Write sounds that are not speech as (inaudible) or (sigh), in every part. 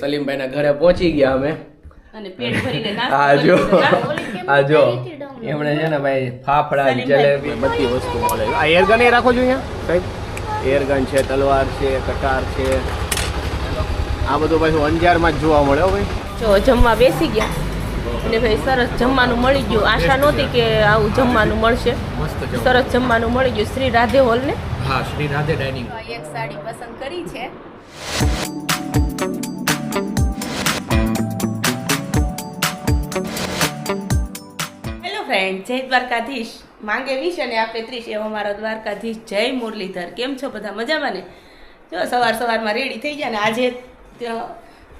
સલીમભાઈ ના ઘરે પહોંચી ગયા અમે. અને પેટ ભરીને આ જો આ જો. એમણે છે ને ભાઈ ફાફડા જલેબી બધી વસ્તુ મળે. આ એરગન એ રાખો છો અહીંયા સાહેબ. એરગન છે તલવાર છે કટાર છે. આ બધું પાછું અંજારમાં જ જોવા મળે ભાઈ. જો જમવા બેસી ગયા. અને ભાઈ સરસ જમવાનું મળી ગયું. આશા નહોતી કે આવું જમવાનું મળશે. સરસ જમવાનું મળી ગયું. શ્રી રાધે હોલ ને હા શ્રી રાધે ડાઇનિંગ. એક સાડી પસંદ કરી છે. ફ્રેન્ડ જય દ્વારકાધીશ. માંગે વીસ અને આપે ત્રીસ. એવો મારો દ્વારકાધીશ જય મુરલીધર. કેમ છો બધા? મજામાં ને? જો સવાર સવારમાં રેડી થઈ ગયા ને આજે ત્યાં-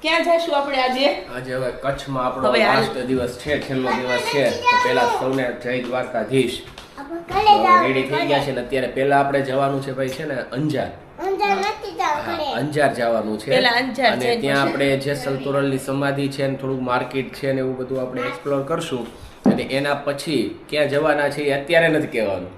ક્યાં જઈશું આપણે આજે? આજે હવે કચ્છમાં આપણો લાસ્ટ દિવસ છે છેલ્લો દિવસ છે. તો પહેલા સૌને જય દ્વારકાધીશ. રેડી થઈ ગયા છે ને અત્યારે પહેલા આપણે જવાનું છે ભાઈ છે ને અંજાર. અંજાર જવાનું છે. અંજાર અને ત્યાં આપણે જે સલતોરલની સમાધિ છે ને થોડુંક માર્કેટ છે ને એવું બધું આપણે એક્સપ્લોર કરશું. અને એના પછી ક્યાં જવાના છે એ અત્યારે નથી કહેવાનું.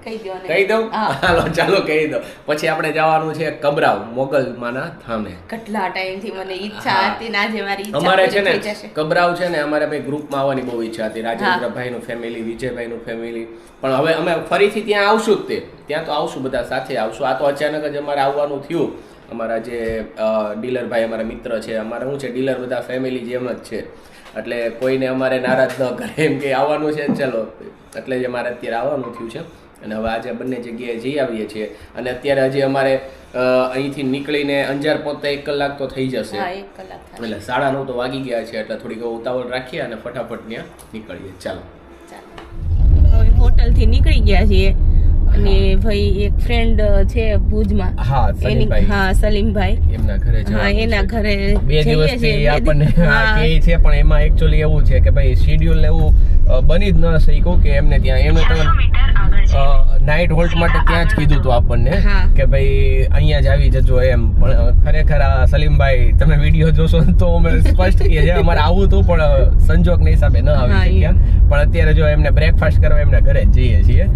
કહી દઉં? (laughs) હાલો ચાલો કહી દઉં. પછી આપણે જવાનું છે કબરાવ મોગલ માના થામે કેટલા ટાઈમથી મને ઈચ્છા હતી ના જે મારી અમારે છે ને કબરાવ છે ને અમારે ભાઈ ગ્રુપમાં આવવાની બહુ ઈચ્છા હતી. રાજેન્દ્રભાઈ નું ફેમિલી વિજયભાઈ નું ફેમિલી પણ હવે અમે ફરીથી ત્યાં આવશું જ તે. ત્યાં તો આવશું બધા સાથે આવશું. આ તો અચાનક જ અમારે આવવાનું થયું. અમારા જે ડીલર ભાઈ અમારા મિત્ર છે. અમારે શું છે ડીલર બધા ફેમિલી જેમ જ છે. એટલે કોઈને અમારે નારાજ ન કરે. એમ કે આવવાનું છે ચલો. એટલે જ અમારે અત્યારે આવવાનું થયું છે. અને હવે આજે બંને જગ્યાએ જઈ આવીએ છીએ. અને અત્યારે હજી અમારે અહીંથી નીકળીને અંજાર પહોંચતા એક કલાક તો થઈ જશે. એટલે સાડા નવ તો વાગી ગયા છે એટલે થોડીક ઉતાવળ રાખીએ અને ફટાફટ ત્યાં નીકળીએ. ચાલો. ચાલો. હોટલથી નીકળી ગયા છીએ. અને ભાઈ એક ફ્રેન્ડ છે ભુજમાં. હા એની હા સલીમભાઈ. એમના ઘરે હા એના ઘરે બે દિવસથી આપણને. કહે છે પણ એમાં એકચ્યુઅલી એવું છે કે ભાઈ શેડ્યુલ એવું બની જ ન શક્યું કે એમને ત્યાં એમને તમે નાઇટ હોલ્ટ માટે ત્યાં જ કીધું હતું આપણને કે ભાઈ અહીંયા જ આવી જજો એમ. પણ ખરેખર આ સલીમભાઈ તમે વીડિયો જોશો તો અમે સ્પષ્ટ કહીએ છીએ. અમારે આવું હતું પણ સંજોગ સંજોગના હિસાબે ન આવી શક્યા. પણ અત્યારે જો એમને બ્રેકફાસ્ટ કરવા એમના ઘરે જ જઈએ છીએ.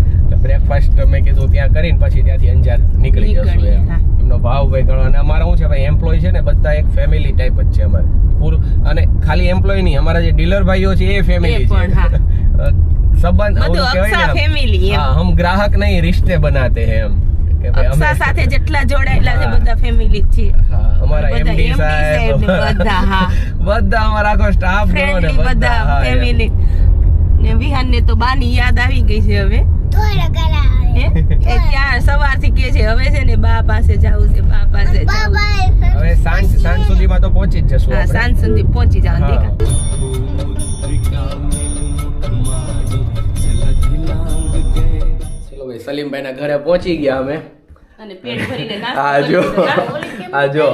બ્રેકફાસ્ટ મેં કીધું ત્યાં કરીને પછી ત્યાંથી અંજાર નીકળી જશું એમ. એમનો ભાવ ભાઈ ગણો. અને અમારા શું છે ભાઈ એમ્પ્લોય છે ને બધા એક ફેમિલી ટાઈપ જ છે અમારે. પૂરું અને ખાલી એમ્પ્લોય નહીં અમારા જે ડીલર ભાઈઓ છે એ ફેમિલી. છે. સંબંધ. હા હમ ગ્રાહક નહીં રિશ્તે બનાતે હે એમ. કે ભાઈ અક્ષા સાથે જેટલા જોડાયેલા છે બધા ફેમિલી છીએ. અમારા એમડી સાહેબ. સાહેબ બધા, હા. (laughs) બધા અમારા આખો સ્ટાફ બધા ફેમિલી ને વિહાન ને તો બાની યાદ આવી ગઈ છે હવે. ક્યાં સવારથી કે છે હવે છે ને બા પાસે જવું છે બા પાસે જવું હવે સાંજ સાંજ સુધીમાં તો પહોંચી જ જશું હા સાંજ સુધી પહોંચી જાવ હા. દેખા. ચલો ભાઈ સલીમભાઈ ના ઘરે પહોંચી ગયા અમે. અને પેટ ભરીને આ જો આ જો.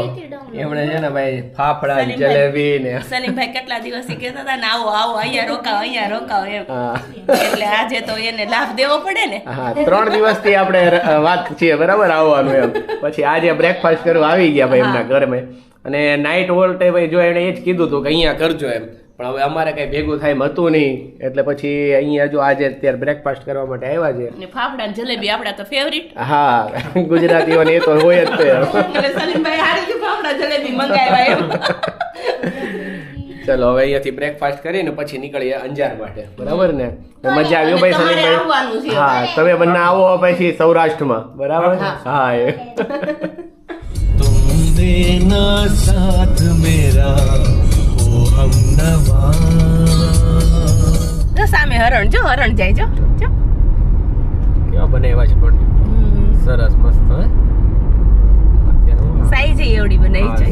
એમણે છે ને ભાઈ ફાફડા જલેબી ને સલીમભાઈ કેટલા દિવસથી કહેતા હતા ને આવો આવો અહીંયા રોકાવ અહીંયા રોકાવ એમ. એટલે આજે તો એને લાભ દેવો પડે ને. હા ત્રણ દિવસથી આપણે ર- વાત છીએ બરાબર? આવવાનું એમ. પછી આજે બ્રેકફાસ્ટ કરવા આવી ગયા ભાઈ એમના ઘરમાં અને નાઇટ હોલ્ટે ભાઈ જો એણે એ જ કીધું હતું કે અહીંયા કરજો એમ. પણ હવે અમારે કઈ ભેગું થાય એમ હતું નહીં એટલે પછી અહીંયા જો આજે અત્યારે બ્રેકફાસ્ટ કરવા માટે આવ્યા છે અને ફાફડા ને જલેબી આપડા તો ફેવરિટ હા ગુજરાતીઓને એ તો હોય જ તે એટલે સલીમભાઈ હારી જ ફાફડા જલેબી મંગાવ્યા એમ ચલો હવે અહીંયાથી બ્રેકફાસ્ટ કરીને પછી નીકળીએ અંજાર માટે બરાબર ને મજા આવ્યો અને ભાઈ તમારે સલીમભાઈ આવવાનું છે હા તમે બંને આવો પછી સૌરાષ્ટ્રમાં બરાબર હા. હા એ तुम देना साथ मेरा हो हम જો સામે હરણ જો હરણ જાય જો જો. કેવા બનાવ્યા છે પણ. સરસ મસ્ત હે? સાઈઝ એવડી બનાવી છે.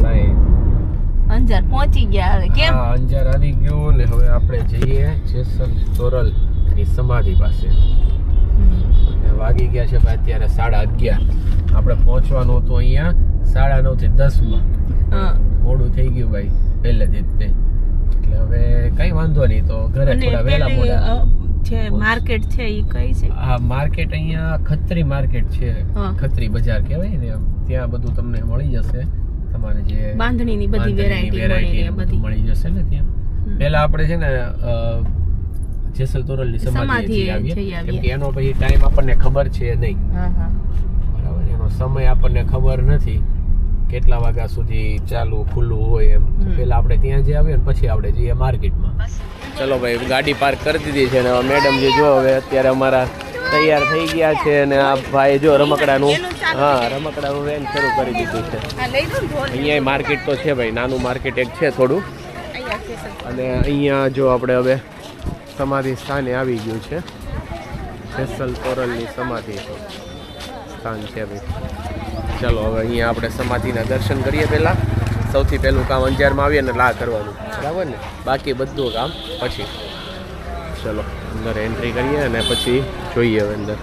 અંજાર પહોંચી ગયા હવે કેમ? અંજાર આવી ગયો ને હવે આપણે જઈએ જેસલ તોરલની સમાધિ પાસે. વાગી ગયા છે ભાઈ અત્યારે સાડા અગિયાર. આપણે પહોંચવાનું હતું અહીંયા સાડા નવથી દસમાં હા. મોડું થઈ ગયું ભાઈ પહેલેથી જ તે. એટલે હવે કઈ વાંધો નહીં તો ઘરે થોડા વહેલા મોડા. છે માર્કેટ છે એ કઈ છે? હા માર્કેટ અહીંયા ખત્રી માર્કેટ છે ખત્રી બજાર કહેવાય ને ત્યાં બધું તમને મળી જશે. તમારે જે બાંધણીની બધી વેરાયટી બધું મળી જશે ને ત્યાં. પહેલા આપણે છે ને જેસલ તોરલની સમાધિએ આવીએ. કેમ કે એનો પછી ટાઈમ આપણને ખબર છે નહીં. બરાબર? એનો સમય આપણને ખબર નથી. કેટલા વાગ્યા સુધી ચાલુ ખુલ્લું હોય એમ. પેલા આપણે ત્યાં જે આવીએ ને પછી આપણે જઈએ માર્કેટમાં. ચલો ભાઈ ગાડી પાર્ક કરી દીધી છે ને મેડમ જે જો હવે અત્યારે અમારા તૈયાર થઈ ગયા છે અને આ ભાઈ જો રમકડાનું હા રમકડાનું રેન્જ શરૂ કરી દીધું છે. અહીંયા માર્કેટ તો છે ભાઈ નાનું માર્કેટ એક છે થોડું. અને અહીંયા જો આપણે હવે સમાધિ સ્થાને આવી ગયું છે. જેસલ તોરલની સમાધિ સ્થાન છે ભાઈ. ચાલો, હવે અહીંયા આપણે સમાધિના દર્શન કરીએ પહેલાં. સૌથી પહેલું કામ અંજારમાં આવીએ ને લા કરવાનું. બરાબર ને? બાકી બધું કામ પછી. ચલો, અંદર એન્ટ્રી કરીએ અને પછી જોઈએ હવે અંદર.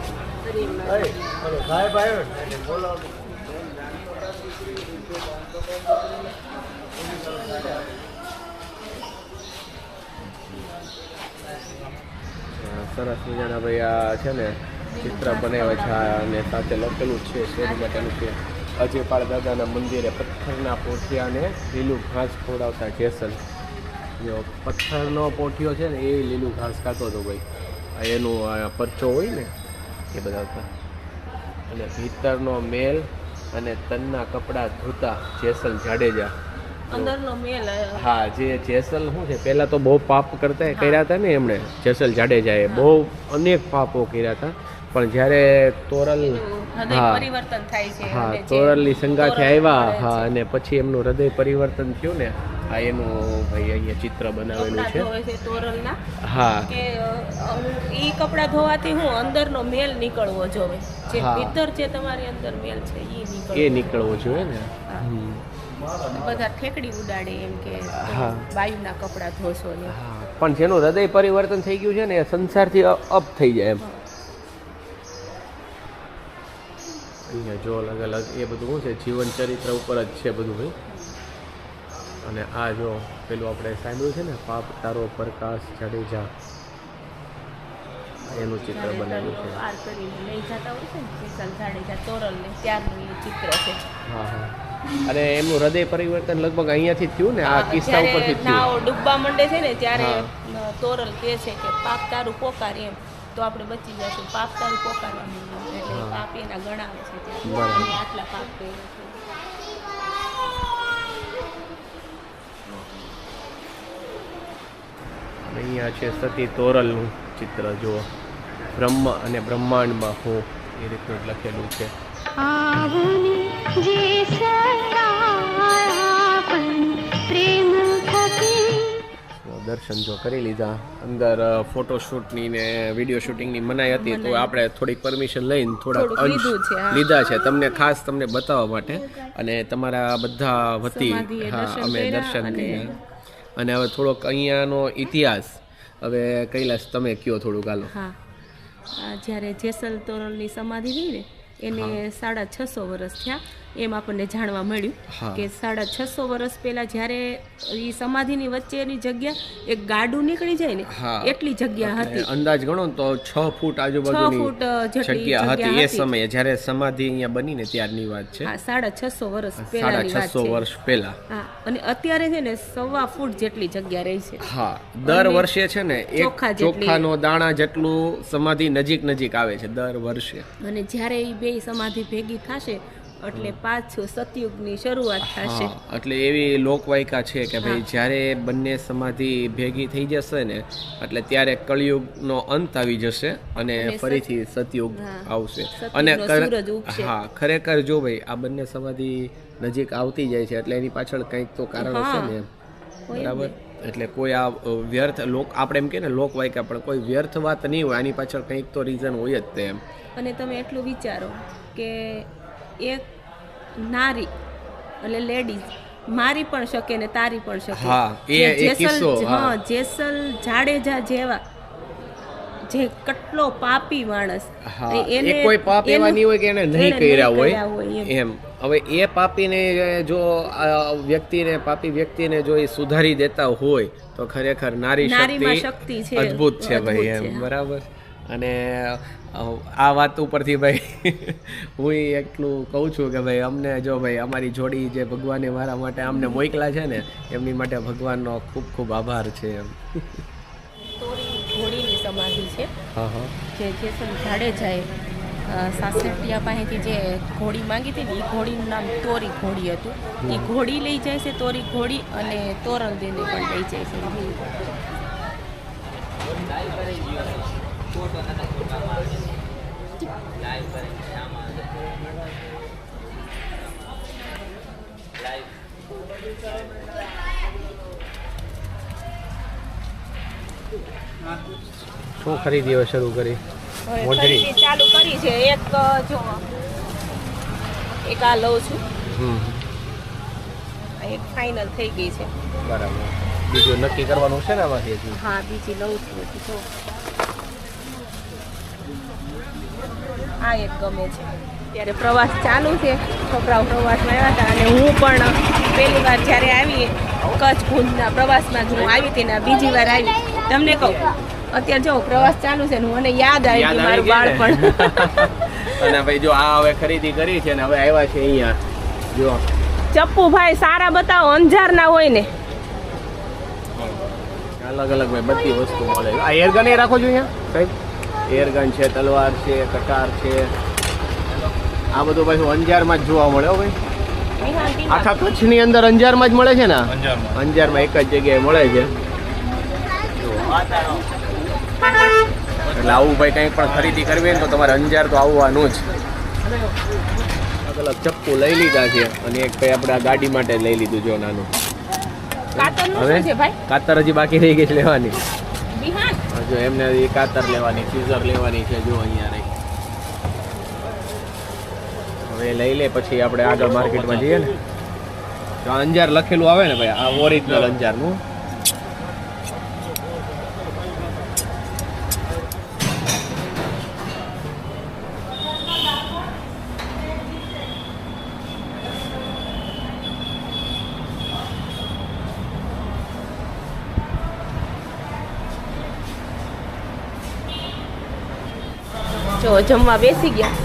સરસ મજાના ભાઈ આ છે ને. ચિત્ર બનાવ્યા છે અને સાથે લખેલું છે શેર માટેનું કે અજયપાળ દાદાના મંદિરે પથ્થરના પોઠિયાને લીલું ઘાસ ખોડાવતા જેસલ જો પથ્થરનો પોઠિયો છે ને એ લીલું ઘાસ ખાતો હતો ભાઈ. એનું આ પરચો હોય ને એ બધા અને ભીતરનો મેલ અને તનના કપડાં ધોતા જેસલ જાડેજા. અંદરનો મેલ હા જે જેસલ શું છે પહેલાં તો બહુ પાપ કરતા કર્યા હતા ને એમણે જેસલ જાડેજાએ બહુ અનેક પાપો કર્યા હતા. પણ જ્યારે તોરલ હા. પરિવર્તન થાય છે હા તોરલની સંગાથે આવ્યા હા અને પછી એમનું હૃદય પરિવર્તન થયું ને આ એનું ભાઈ અહીંયા ચિત્ર બનાવેલું છે. તોરલના. હા. કે એ કપડાં ધોવાથી હું અંદરનો મેલ નીકળવો જોવે. જે. ભીતર જે તમારી અંદર મેલ છે એ એ નીકળવો જોઈએ ને. બધા ઠેકડી ઉડાડે એમ કે. બાયુના કપડાં ધોશો ને. પણ જેનું હૃદય પરિવર્તન થઈ ગયું છે ને એ સંસારથી અપ થઈ જાય એમ. અહીંયા જો અલગ અલગ એ બધું શું છે જીવન ચરિત્ર ઉપર જ છે બધું ભાઈ. અને આ જો પેલું આપણે સાંભળ્યું છે ને પાપ તારો પ્રકાશ જાડેજા એનું ચિત્ર બનાવ્યું છે. પાર કરીને લઈ જતા હોય છે ને જેસલ જાડેજા તોરલને ત્યારનું એ ચિત્ર છે. હા હા. અને એમનું હૃદય પરિવર્તન લગભગ અહીંયાથી જ થયું ને આ કિસ્સા ઉપરથી જ નાવ ડૂબવા માંડે છે ને ત્યારે તોરલ કહે છે કે પાપ તારું પોકાર એમ. તો આપણે બચી જશું. પાપ તારું પોકારવાનું. અહીંયા છે સતી તોરલનું ચિત્ર જો બ્રહ્મ અને બ્રહ્માંડમાં હો એ રીતનું લખેલું છે. જે દર્શન જો કરી લીધા. અંદર ફોટોશૂટની ને વીડિયો શૂટિંગની મનાઈ હતી તો આપણે થોડીક પરમિશન લઈને થોડાક અંશ લીધા છે તમને ખાસ તમને બતાવવા માટે. અને તમારા બધા વતી હા અમે દર્શન કર્યા. અને હવે થોડોક અહીંયાનો ઇતિહાસ. હવે કૈલાસ તમે કયો થોડુંક હાલો. હા. જ્યારે જેસલ તોરલની સમાધિ થઈ ને એને સાડા છસો વર્ષ થયા. એમ આપણને જાણવા મળ્યું કે સાડા છસો વર્ષ પહેલા જ્યારે એ સમાધિની વચ્ચેની જગ્યા એક ગાડું નીકળી જાય ને એટલી જગ્યા હતી. અંદાજ ગણો તો છ ફૂટ છ ફૂટ જગ્યા હતી એ સમયે જ્યારે સમાધિ અહીંયા બની ને ત્યારની વાત છે. સાડા છસો વર્ષ સાડા છસો વર્ષ પહેલા. અને અત્યારે છે ને સવા ફૂટ જેટલી જગ્યા રહી છે. હા દર વર્ષે છે ને એક ચોખાનો દાણા જેટલું સમાધિ નજીક નજીક આવે છે દર વર્ષે. અને જ્યારે એ બે સમાધિ ભેગી થશે એટલે પાછું સતયુગની શરૂઆત થશે. એટલે એવી લોકવાયકા છે કે ભાઈ જ્યારે બંને સમાધિ ભેગી થઈ જશે ને એટલે ત્યારે કળિયુગનો અંત આવી જશે અને ફરીથી સતયુગ આવશે. અને હા ખરેખર જો ભાઈ આ બંને સમાધિ નજીક આવતી જાય છે એટલે એની પાછળ કંઈક તો કારણ. હશે ને બરાબર? એટલે કોઈ આ વ્યર્થ લોક આપણે એમ કે ને લોકવાયકા પણ કોઈ વ્યર્થ વાત નહીં હોય આની પાછળ કંઈક તો રીઝન હોય જ તે એમ. અને તમે એટલું વિચારો કે એક નારી એટલે લેડીઝ મારી પણ શકે ને તારી પણ શકે. હા, એ- જેસલ- હા. જેસલ જાડેજા જેવા જે કેટલો પાપી માણસ. એને- કોઈ પાપ એવા નહીં હોય કે એને નહીં કર્યા હોય. એમ. હવે એ પાપીને જો વ્યક્તિને પાપી વ્યક્તિને જો એ સુધારી દેતા હોય તો ખરેખર નારી શક્તિ. અદ્ભુત છે ભાઈ એમ. બરાબર. અને આ વાત ઉપરથી ભાઈ (laughs) હું એટલું કહું છું કે ભાઈ અમને જો ભાઈ અમારી જોડી જે ભગવાને મારા માટે અમને મોકલા છે ને એમની માટે ભગવાનનો ખૂબ ખૂબ આભાર છે એમ. ઘોડીની સમાધિ છે. હા હા. જે જેસલ જાડેજાએ સાસરટિયા પાસેથી જે ઘોડી માંગી હતી ને એ ઘોડીનું નામ તોરી ઘોડી હતું. એ ઘોડી લઈ જાય છે તોરી ઘોડી અને તોરણ દેને પણ લઈ જાય છે. શું ખરીદી હવે શરૂ કરી? મોજડી. ચાલુ કરી છે. એક જો એક આ લઉં છું. હમ એક ફાઇનલ થઈ ગઈ છે. બરાબર. બીજું નક્કી કરવાનું છે ને આમાંથી હા બીજી લઉં છું જો. આ એક ગમે છે. ત્યારે પ્રવાસ ચાલુ છે. છોકરાઓ પ્રવાસમાં આવ્યા હતા અને હું પણ પહેલી વાર જ્યારે આવી કચ્છ ભુજના પ્રવાસમાં જ હું આવી હતી બીજી વાર આવી. તમને કહું અત્યારે જો પ્રવાસ ચાલુ છે ને મને યાદ આવી ગયું મારું બાળપણ. (laughs) અને ભાઈ જો આ હવે ખરીદી કરી છે ને હવે આવ્યા છે અહીંયા. જો. ચપ્પુ ભાઈ સારા બતાવો અંજારના હોય ને. અલગ અલગ ભાઈ બધી વસ્તુ મળે. આ એરગન એ રાખો અહીંયા સાહેબ? એરગન છે તલવાર છે કટાર છે. આ બધું પાછું અંજારમાં જ જોવા મળે ભાઈ. આખા કચ્છની અંદર અંજારમાં જ મળે છે ને? અંજારમાં. એક જ જગ્યાએ મળે છે. એટલે આવું ભાઈ કંઈ પણ ખરીદી કરવી ને તો તમારે અંજાર તો આવવાનું જ. અલગ ચપ્પુ લઈ લીધા છે અને એક ભાઈ આપણે આ ગાડી માટે લઈ લીધું જો નાનું. હવે શું છે ભાઈ? કાતર હજી બાકી રહી ગઈ છે લેવાની. જો એમને કાતર લેવાની સીઝર લેવાની છે જો અહીંયા રહી. હવે લઈ લે, પછી આપણે આગળ માર્કેટમાં જઈએ ને. અંજાર લખેલું આવે ને ભાઈ, આ ઓરિજિનલ અંજારનું. જો જમવા બેસી ગયા.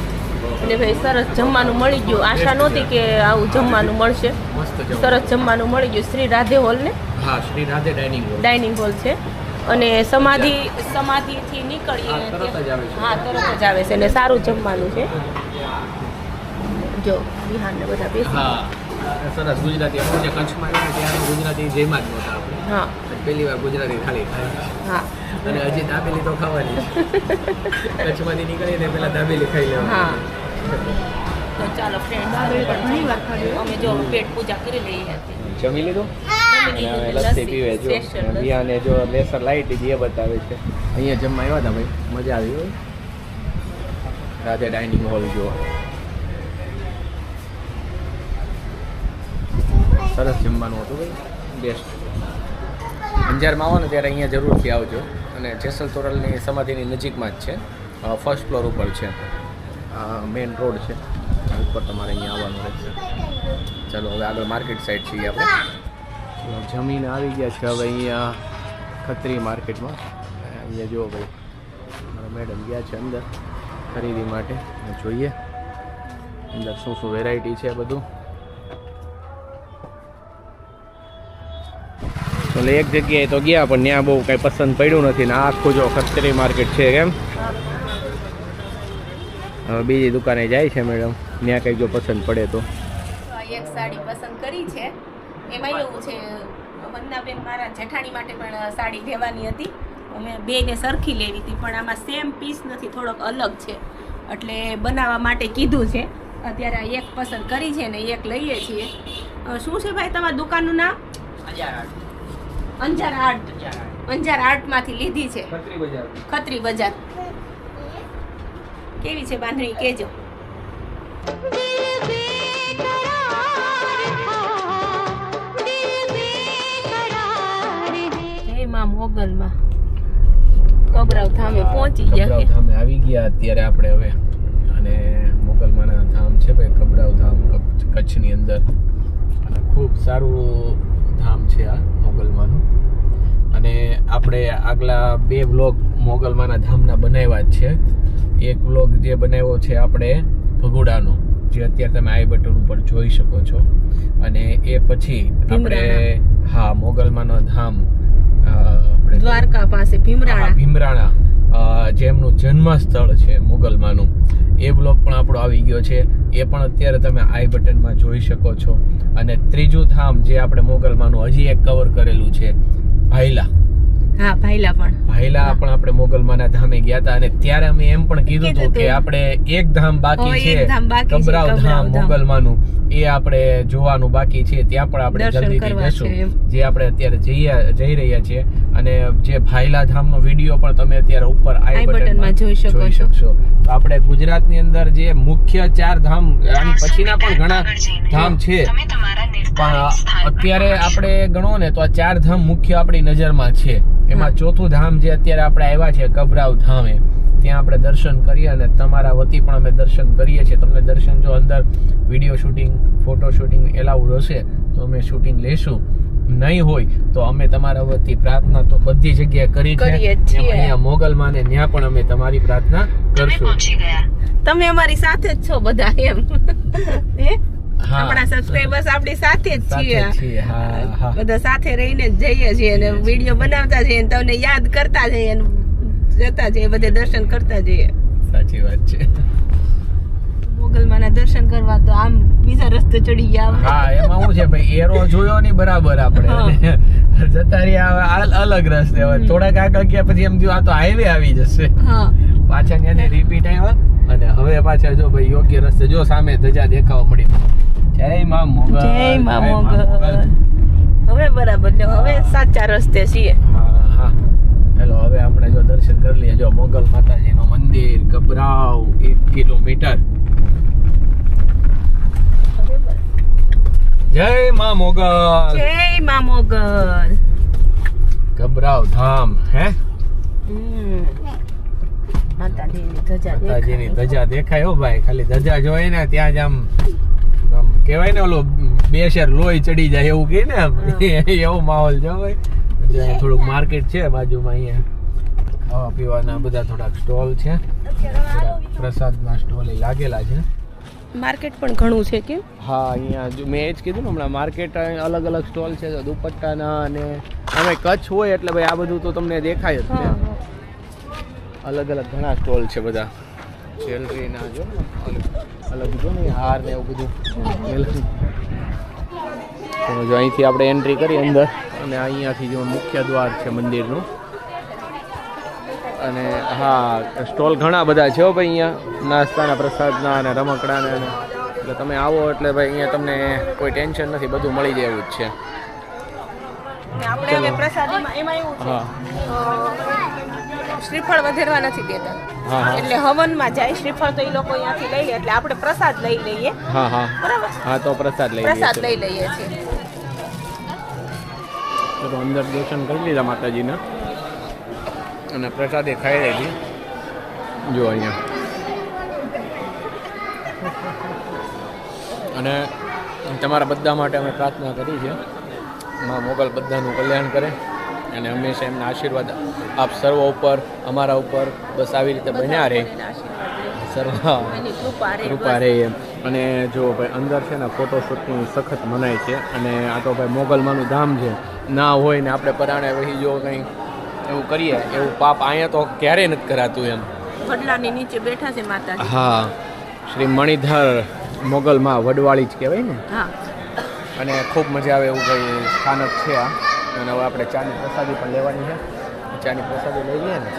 અને ભાઈ સરસ જમવાનું મળી ગયું. આશા નહોતી કે આવું જમવાનું મળશે. સરસ જમવાનું મળી ગયું. શ્રી રાધે હોલ ને? હા Shri Radhe dining hall dining hall છે. અને સમાધિ સમાધિથી નીકળીએ હા, તરત જ આવે છે. અને સારું જમવાનું છે. જો બિહાર ને બધા બેસી સરસ ગુજરાતી. કચ્છમાં ગુજરાતી જેમાં જ હા. પહેલી વાર ગુજરાતી થાળી હા. અને હજી દાબેલી તો ખાવાની કચ્છમાંથી નીકળીને પહેલાં દાબેલી ખાઈ હા. લેવાની તો ચાલો ફ્રેન્ડ ઘણી વાર ખાધું. અમે જો પેટ પૂજા કરી લઈએ હતી જમી લીધું? જમી અને હવે લીધું, લસ્સી પીવે જો. બિયાને જો લેસર લાઈટ એ બતાવે છે. અહીંયા જમવા આવ્યા હતા ભાઈ. મજા આવી હોય. રાધે ડાઇનિંગ હોલ જો સરસ જમવાનું હતું ભાઈ. બેસ્ટ અંજારમાં આવો ને ત્યારે અહીંયા જરૂરથી આવજો. અને જેસલ તોરલની સમાધિની નજીકમાં જ છે. ફર્સ્ટ ફ્લોર ઉપર છે. મેઇન રોડ છે. ઉપર તમારે અહીંયા આવવાનું રહેશે. ચાલો, હવે આગળ માર્કેટ સાઈડ છીએ આપણે. જમીન આવી ગયા છે હવે અહીંયા ખત્રી માર્કેટમાં. અહીંયા જુઓ ભાઈ, મારા મેડમ ગયા છે અંદર ખરીદી માટે. જોઈએ અંદર શું શું વેરાયટી છે બધું. એટલે એક જગ્યાએ તો ગયા પણ ત્યાં બહુ કાંઈ પસંદ પડ્યું નથી ને આખું જો ખત્રી માર્કેટ છે કેમ હવે બીજી દુકાને જાય છે મેડમ ત્યાં કંઈક જો પસંદ પડે તો. એક સાડી પસંદ કરી છે. એમાં એવું છે વંદાબેન મારા જેઠાણી માટે પણ સાડી લેવાની હતી. અમે બેને સરખી લેવી હતી પણ આમાં સેમ પીસ નથી થોડોક અલગ છે. એટલે બનાવવા માટે કીધું છે. અત્યારે આ એક પસંદ કરી છે ને એક લઈએ છીએ. શું છે ભાઈ તમારા દુકાનનું નામ? અંજાર આર્ટ અંજાર આર્ટમાંથી લીધી છે. ખત્રી બજાર. કેવી છે બાંધણી? કેજો. મોગલમાં. કોબરાવ પહોંચી ગયા ધામે આવી ગયા અત્યારે આપણે હવે. અને મોગલમાના ધામ છે ભાઈ કબરાવ ધામ કચ્છની અંદર. ખૂબ સારું ધામ છે આ મોગલમાનું. અને આપણે આગલા બે વ્લોગ મોગલમાના ધામના બનાવ્યા જ છે. એક વ્લોગ જે બનાવ્યો છે આપણે ભગુડાનો જે અત્યારે તમે આઈ બટન ઉપર જોઈ શકો છો. અને એ પછી આપણે હા મોગલમાનો ધામ દ્વારકા પાસે ભીમરાણા. ભીમરાણા. જેમનું જે જન્મ સ્થળ છે મુગલમાનું. એ બ્લોક પણ આપણો આવી ગયો છે. એ પણ અત્યારે તમે આઈ બટનમાં જોઈ શકો છો. અને ત્રીજું ધામ જે આપણે મોગલમાંનું હજી એક કવર કરેલું છે ભાઈલા હા ભાઈલા પણ. ભાઈલા પણ આપણે મોગલમાના ધામે ગયા હતા અને ત્યારે અમે એમ પણ કીધું હતું કે આપણે એક ધામ બાકી છે કબરાવ ધામ. મોગલમાનું. એ આપણે જોવાનું બાકી છે. ત્યાં પણ આપણે જલ્દીથી જશું. જે આપણે અત્યારે જઈએ જઈ રહ્યા છીએ અને જે ભાઈલા ધામનો વીડિયો પણ તમે અત્યારે ઉપર આઈ બટનમાં જોઈ શકો જોઈ છો. શકશો. તો આપણે ગુજરાતની અંદર જે મુખ્ય ચાર ધામ આની પછીના પણ ઘણા ધામ છે. પણ અત્યારે આપણે ગણો ને તો આ ચાર ધામ મુખ્ય આપણી નજરમાં છે. એમાં ચોથું ધામ જે અત્યારે આપણે આવ્યા છે કબરાવ ધામે. ત્યાં આપણે દર્શન કરીએ અને તમારા વતી પણ અમે દર્શન કરીએ છીએ. તમને દર્શન જો અંદર video shooting photo shooting allowed હશે તો અમે શૂટિંગ લેશું. નહીં હોય તો અમે તમારા વતી પ્રાર્થના તો બધી જગ્યાએ કરી છે. અહીંયા મોગલમાં ને ત્યાં પણ અમે તમારી પ્રાર્થના કરશું. તમે અમારી સાથે જ છો બધા એમ. હા. આપણા સબસ્ક્રાઇબર્સ આપણી સાથે જ સાથે છીએ. બધા સાથે રહીને જ જઈએ છીએ અને વીડિયો બનાવતા જઈએ તમને યાદ કરતા જઈએ જતા જઈએ બધે દર્શન કરતા જઈએ. સાચી વાત છે. મોગલમાના દર્શન કરવા તો આમ બીજા રસ્તે ચડી ગયા હા એમાં શું છે ભાઈ એરો જોયો નહીં બરાબર આપણે. જતા રહ્યા અલગ રસ્તે. હવે થોડાક આગળ ગયા પછી એમ થયું આ તો હાઈવે આવી જશે. હા. પાછા ત્યાંથી રિપીટ આવ્યા અને હવે પાછા જો ભાઈ યોગ્ય રસ્તે જો સામે ધજા દેખાવા મળી. જય માં મોગલ. જય મા મોગલ. હવે બરાબર છે હવે સાચા રસ્તે છીએ. હવે આપણે જો દર્શન કરી લઈએ. જો મોગલ માતાજીનું મંદિર ગભરાવ એક કિલોમીટર. જય માં મોગલ. જય મા મોગલ. ગભરાવ ધામ હે? માતાજીની ધજા દેખાય. હો ભાઈ. ખાલી ધજા જોઈ ને ત્યાં જ આમ કહેવાય ને ઓલો બે શેર લોહી ચડી જાય એવું કે ને (laughs) એવો માહોલ છે ભાઈ થોડુંક માર્કેટ છે બાજુમાં અહીંયા. ખાવા પીવાના બધા થોડાક સ્ટોલ છે. પ્રસાદના સ્ટોલ લાગેલા છે. માર્કેટ પણ ઘણું છે કે હા અહીંયા જો મેં એ જ કીધું ને હમણાં માર્કેટ અલગ અલગ સ્ટોલ છે દુપટ્ટાના અને અમે કચ્છ હોય એટલે ભાઈ આ બધું તો તમને દેખાય જ અલગ અલગ ઘણા સ્ટોલ છે બધા. જ્વેલરીના જો અલગ અલગ જો ને હાર ને એવું બધું. જ્વેલરી. જો અહીંથી આપણે એન્ટ્રી કરી અંદર. અને અહીંયાથી જો મુખ્ય દ્વાર છે મંદિરનું. અને હા સ્ટોલ ઘણા બધા છે ભાઈ અહીંયા. નાસ્તાના પ્રસાદના અને રમકડાના અને એટલે તમે આવો એટલે ભાઈ અહીંયા તમને કોઈ ટેન્શન નથી બધું મળી જાય એવું જ છે. આપણે હવે પ્રસાદીમાં એમાં એવું છે. હા. શ્રીફળ વધેરવા નથી દેતા. એટલે હવનમાં જાય શ્રીફળ તો એ લોકો અહીંયાથી લઈ લે એટલે આપણે પ્રસાદ લઈ લઈએ. હા હા. બરાબર? હા તો પ્રસાદ લઈ લઈએ પ્રસાદ લઈ લઈએ છીએ. ચલો અંદર દર્શન કરી લીધા માતાજીના. અને પ્રસાદે ખાઈ હતી જો અહીંયા. અને તમારા બધા માટે અમે પ્રાર્થના કરી છે. માં મોગલ બધાનું કલ્યાણ કરે અને હંમેશા એમના આશીર્વાદ આપ સર્વ ઉપર અમારા ઉપર બસ આવી રીતે બન્યા રહે. સર્વ કૃપા રહે એમ. અને જો ભાઈ અંદર છે ને ફોટોશૂટની સખત મનાય છે. અને આ તો ભાઈ મોગલમાંનું ધામ છે. ના હોય ને આપણે પરાણે વહી જો કંઈ એવું કરીએ એવું પાપ અહીંયા તો ક્યારેય નથી કરાતું એમ. વડલાની નીચે બેઠા છે માતા હા શ્રી મણિધર મોગલમાં વડવાળી જ કહેવાય ને? હા. અને ખૂબ મજા આવે એવું કંઈ સ્થાનક છે આ. અને હવે આપણે ચાની પ્રસાદી પણ લેવાની છે. ચાની પ્રસાદી લઈ લઈએ ને?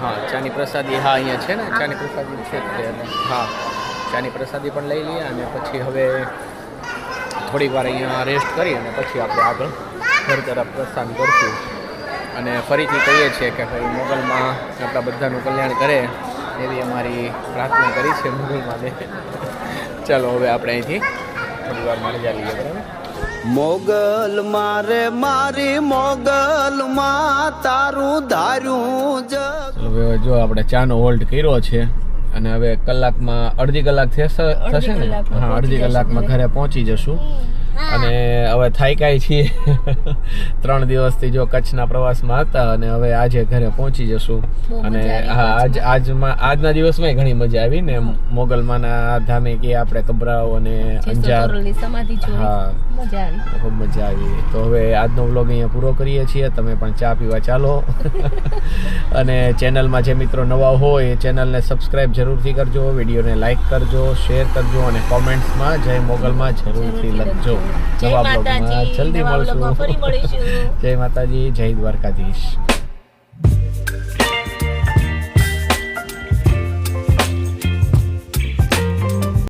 હા. ચાની પ્રસાદી હા અહીંયા છે ને? ચાની પ્રસાદી છે હા ચાની પ્રસાદી પણ લઈ લઈએ અને પછી હવે થોડીક વાર અહીંયા રેસ્ટ કરી અને પછી આપણે આગળ ઘર તરફ પ્રસ્થાન કરશું. અને ફરીથી કહીએ છીએ કે ભાઈ મોગલમાં આપણા બધાનું કલ્યાણ કરે એવી અમારી પ્રાર્થના કરી છે મોગલમાં દે ચાલો હવે આપણે અહીંથી થોડી વાર મળી લઈએ બરાબર? મોગલ મારે મારી મોગલ માં તારું ધાર્યું જગ હવે જો આપણે ચાનો હોલ્ડ કર્યો છે અને હવે કલાકમાં અડધી કલાક થશે થશે ને? હા અડધી કલાકમાં ઘરે પહોંચી જશું. અને હવે થાયકાય છીએ. (laughs) ત્રણ દિવસથી જો કચ્છના પ્રવાસમાં હતા અને હવે આજે ઘરે પહોંચી જશું. અને હા આજ આજમાં આજના દિવસમાં ઘણી મજા આવી ને મોગલમાના ધામે કે આપણે કબરાઓ અને અંજાર. હા. ખૂબ મજા આવી. તો હવે આજનો વ્લોગ અહીંયા પૂરો કરીએ છીએ. તમે પણ ચા પીવા ચાલો. (laughs) અને ચેનલમાં જે મિત્રો નવા હોય એ ચેનલને સબસ્ક્રાઇબ જરૂરથી કરજો વિડીયોને લાઇક કરજો શેર કરજો અને કોમેન્ટ્સમાં જય મોગલમાં જરૂરથી લખજો. નવા માતાજી બ્લોગમાં જલ્દી મળશું. (laughs) જય માતાજી જય દ્વારકાધીશ.